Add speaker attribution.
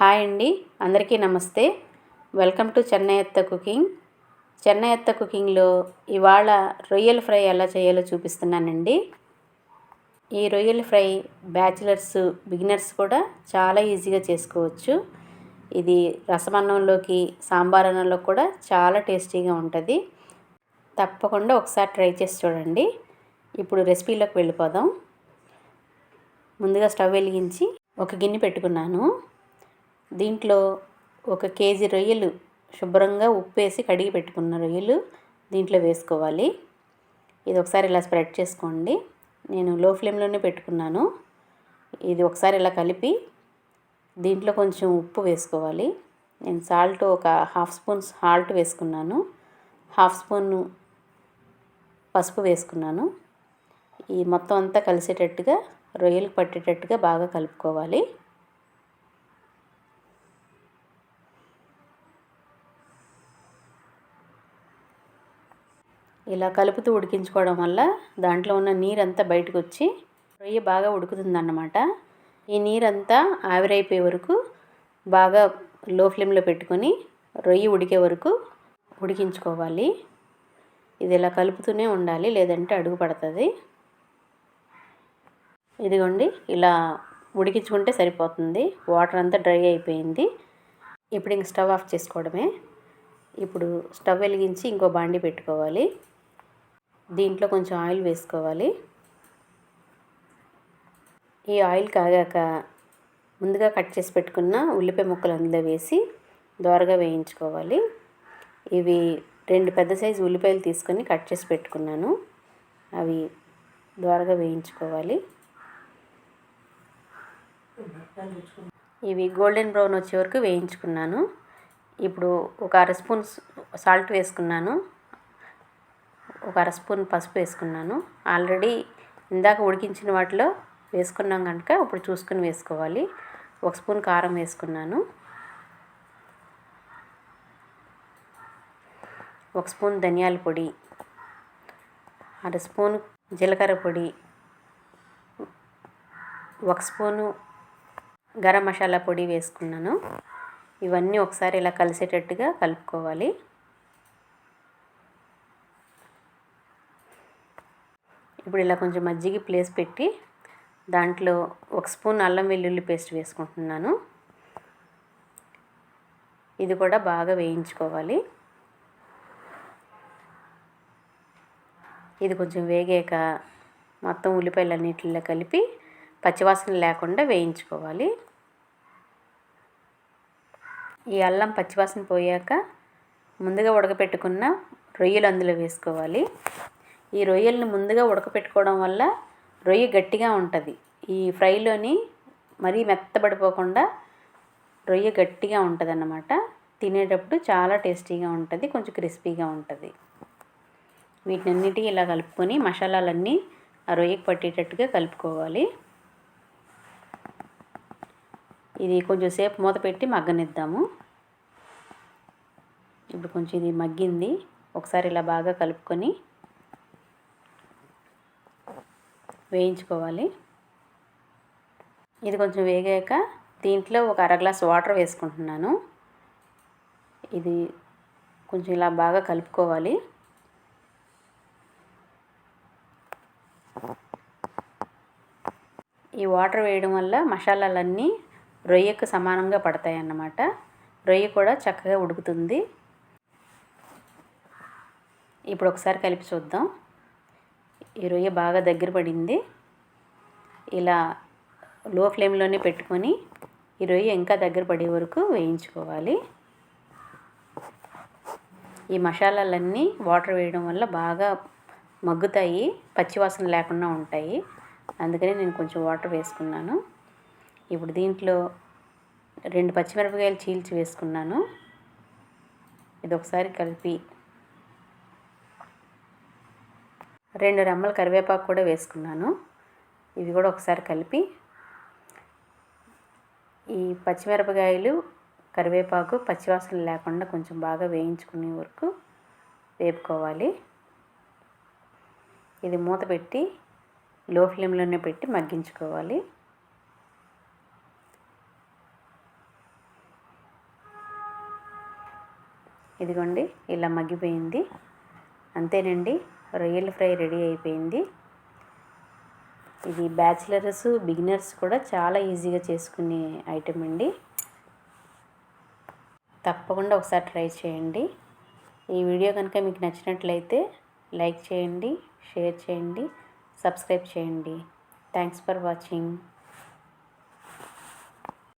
Speaker 1: Hi అండి అందరికీ నమస్తే. Welcome to Chennaitha cooking. Chennaitha కుకింగ్లో ఇవాళ రొయ్యల ఫ్రై ఎలా చేయాలో చూపిస్తున్నానండి. ఈ రొయ్యల ఫ్రై బ్యాచిలర్స్ బిగినర్స్ కూడా చాలా ఈజీగా చేసుకోవచ్చు. ఇది రసమన్నంలోకి సాంబార్ అన్నంలో కూడా చాలా టేస్టీగా ఉంటుంది. తప్పకుండా ఒకసారి ట్రై చేసి చూడండి. ఇప్పుడు రెసిపీలోకి వెళ్ళిపోదాం. ముందుగా స్టవ్ వెలిగించి ఒక గిన్నె పెట్టుకున్నాను. దీంట్లో ఒక కేజీ రొయ్యలు శుభ్రంగా ఉప్పు వేసి కడిగి పెట్టుకున్న రొయ్యలు దీంట్లో వేసుకోవాలి. ఇది ఒకసారి ఇలా స్ప్రెడ్ చేసుకోండి. నేను లో ఫ్లేమ్లోనే పెట్టుకున్నాను. ఇది ఒకసారి ఇలా కలిపి దీంట్లో కొంచెం ఉప్పు వేసుకోవాలి. నేను సాల్ట్ ఒక హాఫ్ స్పూన్ సాల్ట్ వేసుకున్నాను. హాఫ్ స్పూన్ పసుపు వేసుకున్నాను. ఈ మొత్తం అంతా కలిసేటట్టుగా రొయ్యలు పట్టేటట్టుగా బాగా కలుపుకోవాలి. ఇలా కలుపుతూ ఉడికించుకోవడం వల్ల దాంట్లో ఉన్న నీరంతా బయటకు వచ్చి రొయ్య బాగా ఉడుకుతుందన్నమాట. ఈ నీరంతా ఆవిరైపోయే వరకు బాగా లో ఫ్లేమ్లో పెట్టుకొని రొయ్యి ఉడికే వరకు ఉడికించుకోవాలి. ఇది ఇలా కలుపుతూనే ఉండాలి లేదంటే అడుగు పడుతుంది. ఇదిగోండి ఇలా ఉడికించుకుంటే సరిపోతుంది. వాటర్ అంతా డ్రై అయిపోయింది. ఇప్పుడు ఇంక స్టవ్ ఆఫ్ చేసుకోవడమే. ఇప్పుడు స్టవ్ వెలిగించి ఇంకో బాండి పెట్టుకోవాలి. దీంట్లో కొంచెం ఆయిల్ వేసుకోవాలి. ఈ ఆయిల్ కాగాక ముందుగా కట్ చేసి పెట్టుకున్న ఉల్లిపాయ ముక్కలు అందులో వేసి దోరగా వేయించుకోవాలి. ఇవి రెండు పెద్ద సైజు ఉల్లిపాయలు తీసుకొని కట్ చేసి పెట్టుకున్నాను. అవి దోరగా వేయించుకోవాలి. ఇవి గోల్డెన్ బ్రౌన్ వచ్చే వరకు వేయించుకున్నాను. ఇప్పుడు ఒక అర స్పూన్ సాల్ట్ వేసుకున్నాను. ఒక అర స్పూన్ పసుపు వేసుకున్నాను. ఆల్రెడీ ఇందాక ఉడికించిన వాటిలో వేసుకున్నాం కనుక ఇప్పుడు చూసుకుని వేసుకోవాలి. ఒక స్పూన్ కారం వేసుకున్నాను. ఒక స్పూన్ ధనియాల పొడి. అర స్పూన్ జీలకర్ర పొడి. ఒక స్పూను గరం మసాలా పొడి వేసుకున్నాను. ఇవన్నీ ఒకసారి ఇలా కలిసేటట్టుగా కలుపుకోవాలి. ఇప్పుడు ఇలా కొంచెం మజ్జిగ ప్లేస్ పెట్టి దాంట్లో ఒక స్పూన్ అల్లం వెల్లుల్లి పేస్ట్ వేసుకుంటున్నాను. ఇది కూడా బాగా వేయించుకోవాలి. ఇది కొంచెం వేగాక మొత్తం ఉల్లిపాయలన్నిటిలో కలిపి పచ్చివాసన లేకుండా వేయించుకోవాలి. ఈ అల్లం పచ్చివాసన పోయాక ముందుగా ఉడకపెట్టుకున్న రొయ్యలు అందులో వేసుకోవాలి. ఈ రొయ్యల్ని ముందుగా ఉడకపెట్టుకోవడం వల్ల రొయ్య గట్టిగా ఉంటుంది. ఈ ఫ్రైలోని మరీ మెత్తబడిపోకుండా రొయ్య గట్టిగా ఉంటుంది అన్నమాట తినేటప్పుడు చాలా టేస్టీగా ఉంటుంది కొంచెం క్రిస్పీగా ఉంటుంది. వీటినన్నిటి ఇలా కలుపుకొని మసాలాలన్నీ ఆ రొయ్యకి పట్టేటట్టుగా కలుపుకోవాలి. ఇది కొంచెం సేపు మూత పెట్టి మగ్గనిద్దాము. ఇప్పుడు కొంచెం ఇది మగ్గింది. ఒకసారి ఇలా బాగా కలుపుకొని వేయించుకోవాలి. ఇది కొంచెం వేగాక దీంట్లో ఒక అర గ్లాస్ వాటర్ వేసుకుంటున్నాను. ఇది కొంచెం ఇలా బాగా కలుపుకోవాలి. ఈ వాటర్ వేయడం వల్ల మసాలాలన్నీ రొయ్యకు సమానంగా పడతాయి అన్నమాట రొయ్య కూడా చక్కగా ఉడుకుతుంది. ఇప్పుడు ఒకసారి కలిపి చూద్దాం. ఈ రొయ్య బాగా దగ్గర పడింది. ఇలా లో ఫ్లేమ్లోనే పెట్టుకొని ఈ రొయ్య ఇంకా దగ్గర పడే వరకు వేయించుకోవాలి. ఈ మసాలాలన్నీ వాటర్ వేయడం వల్ల బాగా మగ్గుతాయి పచ్చివాసన లేకుండా ఉంటాయి. అందుకని నేను కొంచెం వాటర్ వేసుకున్నాను. ఇప్పుడు దీంట్లో రెండు పచ్చిమిరపకాయలు చీల్చి వేసుకున్నాను. ఇది ఒకసారి కలిపి రెండు రెమ్మల కరివేపాకు కూడా వేసుకున్నాను. ఇవి కూడా ఒకసారి కలిపి ఈ పచ్చిమిరపకాయలు కరివేపాకు పచ్చివాసన లేకుండా కొంచెం బాగా వేయించుకునే వరకు వేపుకోవాలి. ఇది మూత పెట్టి లో ఫ్లేమ్లోనే పెట్టి మగ్గించుకోవాలి. ఇదిగోండి ఇలా మగ్గిపోయింది. అంతేనండి. రొయ్యల ఫ్రై రెడీ అయిపోయింది. ఇది బ్యాచిలర్స్ బిగినర్స్ కూడా చాలా ఈజీగా చేసుకునే ఐటెం అండి. తప్పకుండా ఒకసారి ట్రై చేయండి. ఈ వీడియో కనుక మీకు నచ్చినట్లయితే లైక్ చేయండి షేర్ చేయండి సబ్స్క్రైబ్ చేయండి. Thanks for watching.